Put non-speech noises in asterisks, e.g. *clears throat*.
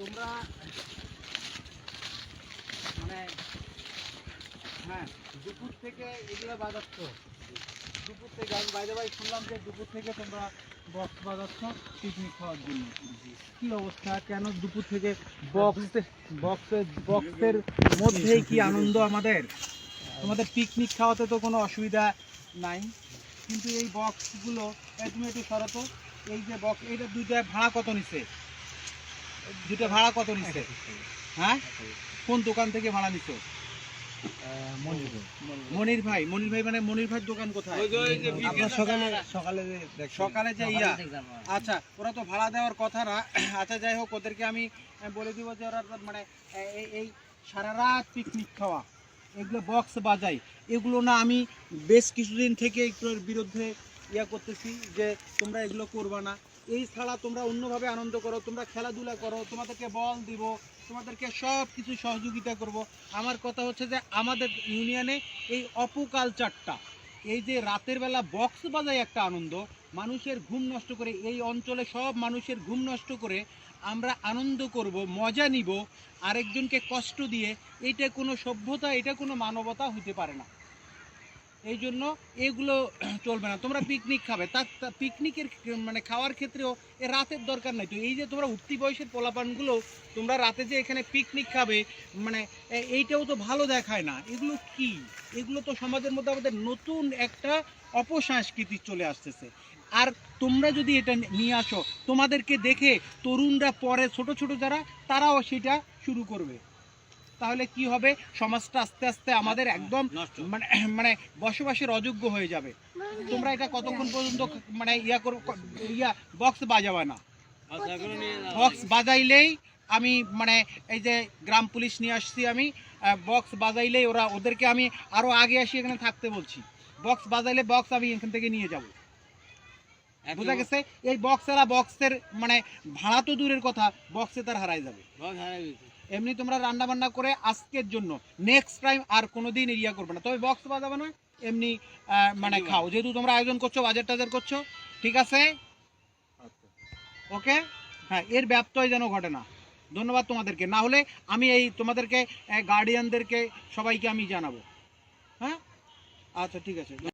তোমরা মানে হ্যাঁ দুপুর থেকে এগুলো বাজাচ্ছ। দুপুর থেকে, আমি বাইরে বাই শুনলাম যে দুপুর থেকে তোমরা বক্স বাজাচ্ছ পিকনিক খাওয়ার জন্য। কি অবস্থা? কেন দুপুর থেকে বক্স বক্সের বক্সের মধ্যেই কি আনন্দ আমাদের? তোমাদের পিকনিক খাওয়াতে তো কোনো অসুবিধা নাই। কিন্তু এই বক্সগুলো তুমি একটু সরাতো, এই যে বক্স, এইটা দুইটা ভাড়া কত নিছে? দুইটা ভাড়া কত নিছে হ্যাঁ? কোন দোকান থেকে ভাড়া নিছো? মনির ভাই মনির ভাই মানে মনির ভাই দোকান কোথায়? আপনার সকালে সকালে যে সকালে যে ইয়া। আচ্ছা ওরা তো ভাড়া দেওয়ার কথা না। আচ্ছা যাই হোক ওদেরকে আমি বলে দিব যে ওরা মানে এই এই সারা রাত পিকনিক খাওয়া এগুলো বক্স বাজাই। এগুলো না আমি বেশ কিছুদিন থেকে এগুলোর বিরুদ্ধে ইয়া করতেছি যে তোমরা এগুলো করবা না। এই ছাড়া তোমরা অন্যভাবে আনন্দ করো, তোমরা খেলাধুলা করো, তোমাদেরকে বল দিব, তোমাদেরকে সব কিছু সহযোগিতা করব। আমার কথা হচ্ছে যে আমাদের ইউনিয়নে এই অপকালচারটা এই যে রাতের বেলা বক্স বাজায় একটা আনন্দ, মানুষের ঘুম নষ্ট করে, এই অঞ্চলে সব মানুষের ঘুম নষ্ট করে আমরা আনন্দ করব, মজা নিব, আরেকজনকে কষ্ট দিয়ে এটা কোনো সভ্যতা এটা কোনো মানবতা হতে পারে না। এই জন্য এগুলো *clears throat* চলবে না। তোমরা পিকনিক খাবে। তার পিকনিকের মানে খাওয়ার ক্ষেত্রেও এ রাতের দরকার নাই তো। এই যে তোমরা উঠতি বয়সের পোলাপানগুলো, তোমরা রাতে যে এখানে পিকনিক খাবে মানে এইটাও তো ভালো দেখায় না। এগুলো কি? এগুলো তো সমাজের মধ্যে আমাদের নতুন একটা অপসংস্কৃতি চলে আসতেছে। আর তোমরা যদি এটা নিয়ে আসো, তোমাদেরকে দেখে তরুণরা পরে, ছোট ছোট যারা, তারাও সেটা শুরু করবে। তাহলে কি হবে? সমাজটা আস্তে আস্তে আমাদের একদম মানে মানে বসবাসের অযোগ্য হয়ে যাবে। তোমরা এটা কতক্ষণ পর্যন্ত মানে ইয়া করো ইয়া বক্স বাজাবে না। বক্স বাজাইলেই আমি মানে এই যে গ্রাম পুলিশ নিয়ে আসছি আমি বক্স বাজাইলেই ওরা ওদেরকে আমি আরও আগে আসি এখানে থাকতে বলছি। বক্স বাজাইলে বক্স আমি এখান থেকে নিয়ে যাব। বোঝা গেছে? এই বক্সেরা বক্সের মানে ভাড়া তো দূরের কথা বক্সে তার হারাই যাবে। এমনি তোমরা রান্না বান্না করে আজকের জন্য। নেক্সট টাইম আর কোনোদিন ইয়া করবে না। তবে বক্স বাজাবে না এমনি মানে খাও। যেহেতু তোমরা আয়োজন করছ বাজার টাজার করছ ঠিক আছে? ওকে হ্যাঁ এর ব্যত্যয় যেন ঘটে না। ধন্যবাদ তোমাদেরকে। না হলে আমি এই তোমাদেরকে গার্ডিয়ানদেরকে সবাইকে আমি জানাব। হ্যাঁ? আচ্ছা ঠিক আছে।